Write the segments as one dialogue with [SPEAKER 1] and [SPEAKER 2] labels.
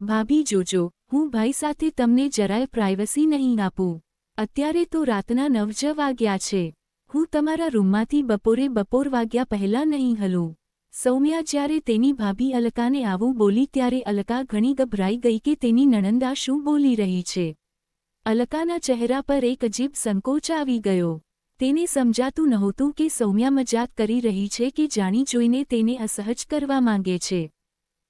[SPEAKER 1] ભાભી જોજો, હું ભાઈ સાથે તમને જરાય પ્રાઇવસી નહીં આપું. અત્યારે તો રાતના નવજ વાગ્યા છે. હું તમારા રૂમમાંથી બપોરે બપોર વાગ્યા પહેલાં નહીં હલું. સૌમ્યા જ્યારે તેની ભાભી અલકાને આવું બોલી ત્યારે અલકા ઘણી ગભરાઈ ગઈ કે તેની નણંદા શું બોલી રહી છે. અલકાના ચહેરા પર એક અજીબ સંકોચ આવી ગયો. તેને સમજાતું નહોતું કે સૌમ્યા મજાક કરી રહી છે કે જાણી જોઈને તેને અસહજ કરવા માંગે છે.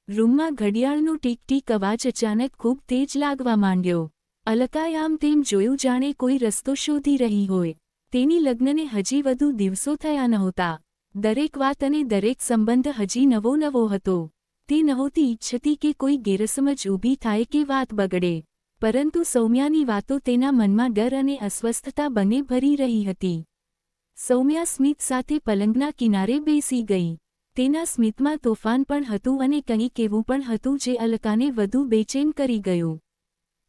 [SPEAKER 1] રૂમમાં ઘડિયાળનું ટીક ટીક અવાજ અચાનક ખૂબ તેજ લાગવા માંડ્યો. અલકાએ આમ તેમ જોયું જાણે કોઈ રસ્તો શોધી રહી હોય. તેની લગ્નને હજી વધુ દિવસો થયા નહોતા. દરેક વાત અને દરેક સંબંધ હજી નવો નવો હતો. તે નહોતી ઈચ્છતી કે કોઈ ગેરસમજ ઊભી થાય કે વાત બગડે. પરંતુ સૌમ્યાની વાતો તેના મનમાં ડર અને અસ્વસ્થતા બંને ભરી રહી હતી. સૌમ્યા સ્મિત સાથે પલંગના કિનારે બેસી ગઈ. તેના સ્મિતમાં તોફાન પણ હતું અને કંઈક એવું પણ હતું જે અલકાને વધુ બેચેન કરી ગયું.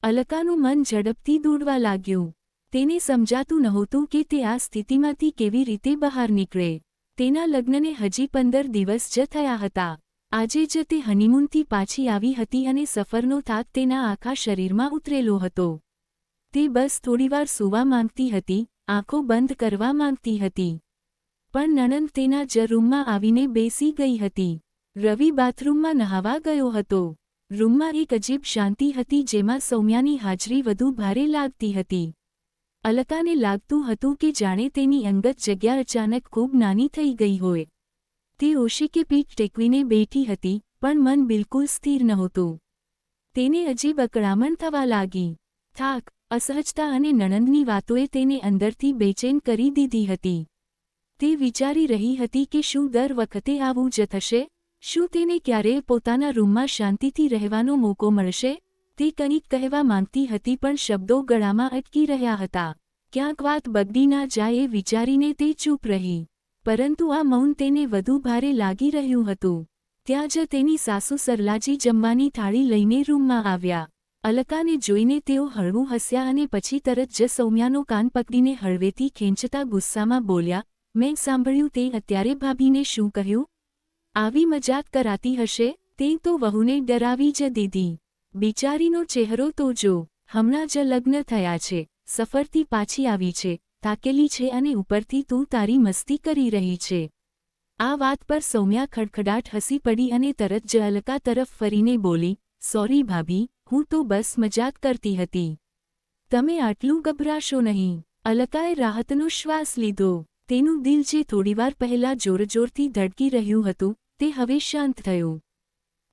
[SPEAKER 1] અલકાનું મન ઝડપથી દોડવા લાગ્યું. તેને સમજાતું નહોતું કે તે આ સ્થિતિમાંથી કેવી રીતે બહાર નીકળે. તેના લગ્નને હજી પંદર દિવસ જ થયા હતા. આજે જ તે હનીમૂનથી પાછી આવી હતી અને સફરનો થાક તેના આખા શરીરમાં ઉતરેલો હતો. તે બસ થોડીવાર સૂવા માંગતી હતી, આંખો બંધ કરવા માંગતી હતી. પણ નણંદ તેના જ રૂમમાં આવીને બેસી ગઈ હતી. રવિ બાથરૂમમાં નહાવા ગયો હતો. રૂમમાં એક અજીબ શાંતિ હતી જેમાં સૌમ્યાની હાજરી વધુ ભારે લાગતી હતી. અલકાને લાગતું હતું કે જાણે તેની અંગત જગ્યા અચાનક ખૂબ નાની થઈ ગઈ હોય. તે ઓશિકે પીઠ ટેકવીને બેઠી હતી, પણ મન બિલકુલ સ્થિર નહોતું. તેને અજીબ અકળામણ થવા લાગી. થાક, અસહજતા અને નણંદની વાતોએ તેને અંદરથી બેચેન કરી દીધી હતી. તે વિચારી રહી હતી કે શું દર વખતે આવું જ થશે? શું તેને ક્યારેય પોતાના રૂમમાં શાંતિથી રહેવાનો મોકો મળશે? તે કંઈક કહેવા માંગતી હતી પણ શબ્દો ગળામાં અટકી રહ્યા હતા. ક્યાંક વાત બગડી ના જાય વિચારીને તે ચૂપ રહી. પરંતુ આ મૌન તેને વધુ ભારે લાગી રહ્યું હતું. ત્યાં જ તેની સાસુ સરલાજી જમવાની થાળી લઈને રૂમમાં આવ્યા. અલકાને જોઈને તેઓ હળવું હસ્યા અને પછી તરત જ સૌમ્યાનો કાન પકડીને હળવેથી ખેંચતા ગુસ્સામાં બોલ્યા મેં સાંભળ્યું તે અત્યારે ભાભીને શું કહ્યું? આવી મજાક કરાતી હશે, તે તો વહુને ડરાવી જ દીધી. બિચારીનો ચહેરો તો જો, હમણાં જ લગ્ન થયા છે, સફરથી પાછી આવી છે તાકેલી છે અને ઉપરથી તું તારી મસ્તી કરી રહી છે. આ વાત પર સૌમ્યા ખડખડાટ હસી પડી અને તરત જ અલકા તરફ ફરીને બોલી, સોરી ભાભી, હું તો બસ મજાક કરતી હતી. તમે આટલું ગભરાશો નહીં. અલકાએ રાહતનો શ્વાસ લીધો. તેનું દિલ જે થોડીવાર પહેલા જોરજોરથી ધડકી રહ્યું હતું, તે હવે શાંત થયું.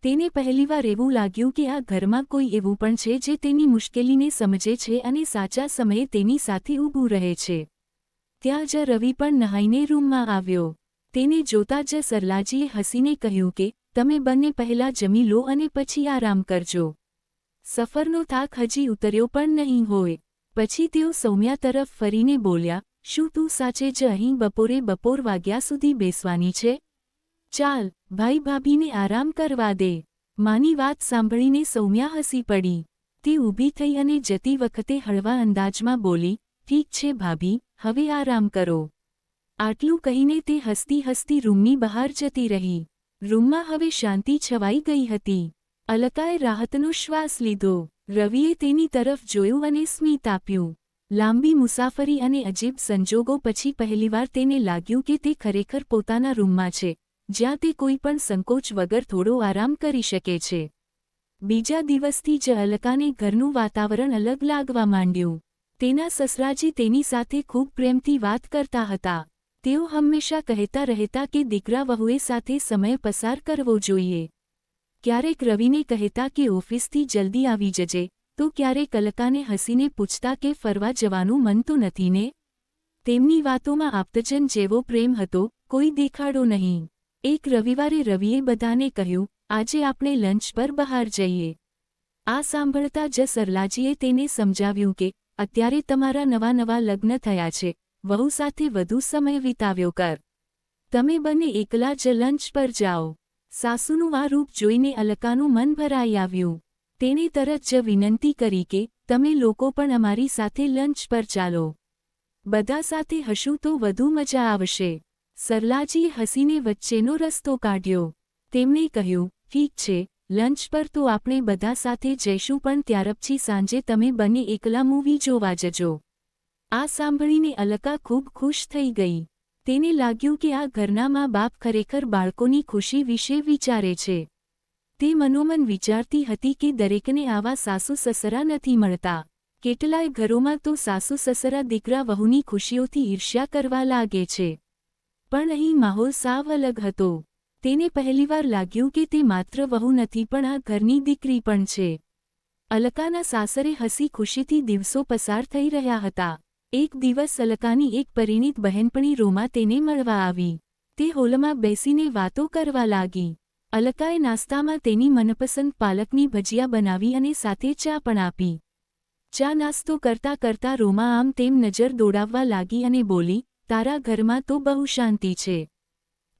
[SPEAKER 1] તેને પહેલીવાર એવું લાગ્યું કે આ ઘરમાં કોઈ એવું પણ છે જે તેની મુશ્કેલીને સમજે છે અને સાચા સમયે તેની સાથે ઊભું રહે છે. ત્યાં જ રવિ પણ નહાઈને રૂમમાં આવ્યો. તેને જોતા જ સરલાજીએ હસીને કહ્યું કે, તમે બંને પહેલા જમી લો અને પછી આરામ કરજો. સફરનો થાક હજી ઉતર્યો પણ નહીં હોય. પછી તેઓ સૌમ્યા તરફ ફરીને બોલ્યા શું તું સાચે જ અહીં બપોરે બપોર વાગ્યા સુધી બેસવાની છે? ચાલ, ભાઈ ભાભીને આરામ કરવા દે. માની વાત સાંભળીને સૌમ્યા હસી પડી. તે ઊભી થઈ અને જતી વખતે હળવા અંદાજમાં બોલી, ઠીક છે ભાભી, હવે આરામ કરો. આટલું કહીને તે હસતી હસતી રૂમની બહાર જતી રહી. રૂમમાં હવે શાંતિ છવાઈ ગઈ હતી. અલકાએ રાહતનો શ્વાસ લીધો. રવિએ તેની તરફ જોયું અને સ્મિત આપ્યું. લાંબી મુસાફરી અને અજીબ સંજોગો પછી પહેલીવાર તેને લાગ્યું કે તે ખરેખર પોતાના રૂમમાં છે, જ્યાં તે કોઈ પણ સંકોચ વગર થોડો આરામ કરી શકે છે. બીજા દિવસથી જ અલકાને ઘરનું વાતાવરણ અલગ લાગવા માંડ્યું. તેના સસરાજી તેની સાથે ખૂબ પ્રેમથી વાત કરતા હતા. તેઓ હંમેશા કહેતા રહેતા કે દીકરા વહુએ સાથે સમય પસાર કરવો જોઈએ. ક્યારેક રવિને કહેતા કે ઓફિસથી જલ્દી આવી જજે તો ક્યારેક કલકાને હસીને પૂછતા કે ફરવા જવાનું મન તો નથી ને? તેમની વાતોમાં આપ્તજન જેવો પ્રેમ હતો, કોઈ દેખાડો નહીં. એક રવિવારે રવિએ બધાને કહ્યું, આજે આપણે લંચ પર બહાર જઈએ. આ સાંભળતા જ સરલાજીએ તેને સમજાવ્યું કે, અત્યારે તમારા નવા નવા લગ્ન થયા છે, વહુ સાથે વધુ સમય વિતાવ્યો કર. તમે બંને એકલા જ લંચ પર જાઓ. સાસુનું આ રૂપ જોઈને અલકાનું મન ભરાઈ આવ્યું. તેણે તરત જ વિનંતી કરી કે, તમે લોકો પણ અમારી સાથે લંચ પર ચાલો. બધા સાથે હશું તો વધુ મજા આવશે. સરલાજીએ હસીને વચ્ચેનો રસ્તો કાઢ્યો. તેમણે કહ્યું, ઠીક છે, લંચ પર તો આપણે બધા સાથે જઈશું પણ ત્યાર પછી સાંજે તમે બંને એકલા મૂવી જોવા જજો. આ સાંભળીને અલકા ખૂબ ખુશ થઈ ગઈ. તેને લાગ્યું કે આ ઘરના મા બાપ ખરેખર બાળકોની ખુશી વિશે વિચારે છે. તે મનોમન વિચારતી હતી કે દરેકને આવા સાસુ સસરા નથી મળતા. કેટલાય ઘરોમાં તો સાસુ સસરા દીકરા વહુની ખુશીઓથી ઈર્ષ્યા કરવા લાગે છે. પણ અહીં માહોલ સાવ અલગ હતો. તેને પહેલીવાર લાગ્યું કે તે માત્ર વહુ નથી પણ આ ઘરની દીકરી પણ છે. અલકાના સાસરે હસી ખુશીથી દિવસો પસાર થઈ રહ્યા હતા. એક દિવસ અલકાની એક પરિણીત બહેનપણી રોમા તેને મળવા આવી. તે હોલમાં બેસીને વાતો કરવા લાગી. અલકાએ નાસ્તામાં તેની મનપસંદ પાલકની ભજીયા બનાવી અને સાથે ચા પણ આપી. ચા નાસ્તો કરતા કરતા રોમા આમ તેમ નજર દોડાવવા લાગી અને બોલી, તારા ઘરમાં તો બહુ શાંતિ છે.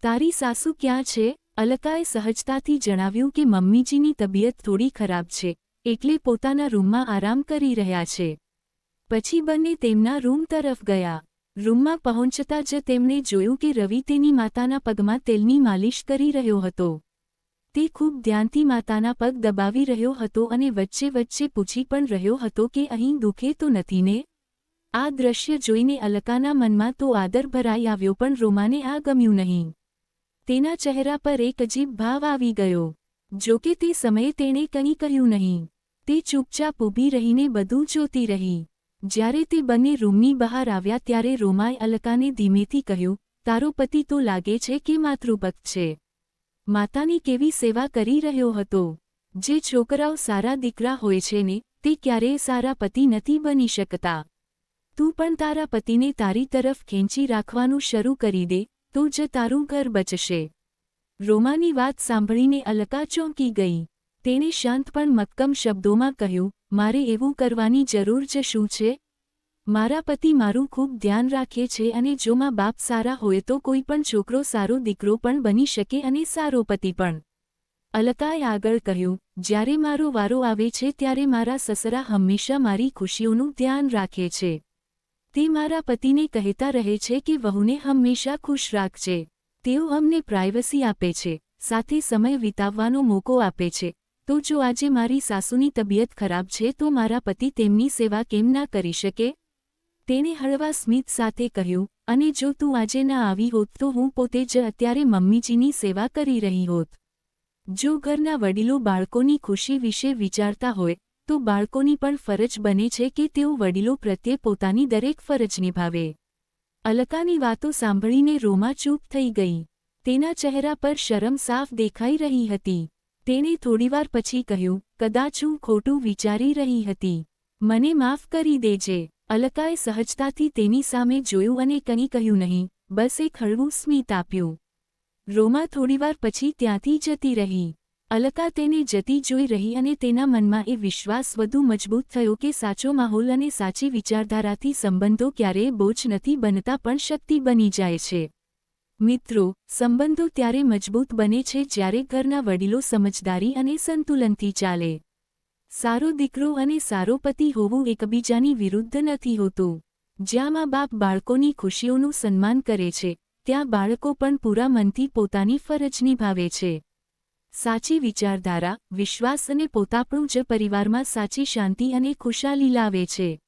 [SPEAKER 1] તારી સાસુ ક્યાં છે? અલકાએ સહજતાથી જણાવ્યું કે મમ્મીજીની તબિયત થોડી ખરાબ છે, એટલે પોતાના રૂમમાં આરામ કરી રહ્યા છે. પછી બંને તેમના રૂમ તરફ ગયા. રૂમમાં પહોંચતા જ તેમણે જોયું કે રવિ તેની માતાના પગમાં તેલની માલિશ કરી રહ્યો હતો. તે ખૂબ ધ્યાનથી માતાના પગ દબાવી રહ્યો હતો અને વચ્ચે વચ્ચે પૂછી પણ રહ્યો હતો કે અહીં દુખે તો નથી ને? આ દ્રશ્ય જોઈને અલકાના મનમાં તો આદર ભરાઈ આવ્યો પણ રોમાને આ ગમ્યું નહીં. તેના ચહેરા પર એક અજીબ ભાવ આવી ગયો. જોકે તે સમયે તેણે કંઈ કહ્યું નહીં. તે ચૂપચાપ ઊભી રહીને બધું જોતી રહી. જ્યારે તે બંને રૂમની બહાર આવ્યા ત્યારે રોમાએ અલકાને ધીમેથી કહ્યું, તારો પતિ તો લાગે છે કે માતૃભક્ત છે. માતાની કેવી સેવા કરી રહ્યો હતો? જે છોકરાઓ સારા દીકરા હોય છે ને, તે ક્યારેય સારા પતિ નથી બની શકતા. તું પણ તારા પતિને તારી તરફ ખેંચી રાખવાનું શરૂ કરી દે, તો જ તારું ઘર બચશે. રોમાની વાત સાંભળીને અલકા ચોંકી ગઈ. તેણે શાંત પણ મક્કમ શબ્દોમાં કહ્યું, મારે એવું કરવાની જરૂર જ શું છે? મારા પતિ મારું ખૂબ ધ્યાન રાખે છે અને જો મા બાપ સારા હોય તો કોઈ પણ છોકરો સારો દીકરો પણ બની શકે અને સારો પતિ પણ. અલકાએ આગળ કહ્યું, જ્યારે મારો વારો આવે છે ત્યારે મારા સસરા હંમેશા મારી ખુશીઓનું ધ્યાન રાખે છે. તે મારા પતિને કહેતા રહે છે કે વહુને હંમેશા ખુશ રાખજે. તેઓ અમને પ્રાઇવસી આપે છે, સાથે સમય વિતાવવાનો મોકો આપે છે. તો જો આજે મારી સાસુની તબિયત ખરાબ છે તો મારા પતિ તેમની સેવા કેમ ના કરી શકે? તેણે હળવા સ્મિત સાથે કહ્યું, અને જો તું આજે ના આવી હોત તો હું પોતે જ અત્યારે મમ્મીજીની સેવા કરી રહી હોત. જો ઘરના વડીલો બાળકોની ખુશી વિશે વિચારતા હોય, તો બાળકોની પણ ફરજ બને છે કે તેઓ વડીલો પ્રત્યે પોતાની દરેક ફરજ નિભાવે. અલકાની વાતો સાંભળીને રોમા ચૂપ થઈ ગઈ. તેના ચહેરા પર શરમ સાફ દેખાઈ રહી હતી. તેણે થોડીવાર પછી કહ્યું, કદાચ હું ખોટું વિચારી રહી હતી. મને માફ કરી દેજે. અલકાએ સહજતાથી તેની સામે જોયું અને કંઈ કહ્યું નહીં, બસ એક હળવું સ્મિત આપ્યું. રોમા થોડીવાર પછી ત્યાંથી જતી રહી. અલકા તેને જતી જોઈ રહી અને તેના મનમાં એ વિશ્વાસ વધુ મજબૂત થયો કે સાચો માહોલ અને સાચી વિચારધારાથી સંબંધો ક્યારેય બોજ નથી બનતા પણ શક્તિ બની જાય છે. મિત્રો, સંબંધો ત્યારે મજબૂત બને છે જ્યારે ઘરના વડીલો સમજદારી અને સંતુલનથી ચાલે. સારો દીકરો અને સારો પતિ હોવું એકબીજાની વિરુદ્ધ નથી હોતું. જ્યાં મા બાપ બાળકોની ખુશીઓનું સન્માન કરે છે, ત્યાં બાળકો પણ પૂરા મનથી પોતાની ફરજ નિભાવે છે. સાચી વિચારધારા, વિશ્વાસ અને પોતાપણું જ પરિવારમાં સાચી શાંતિ અને ખુશાલી લાવે છે.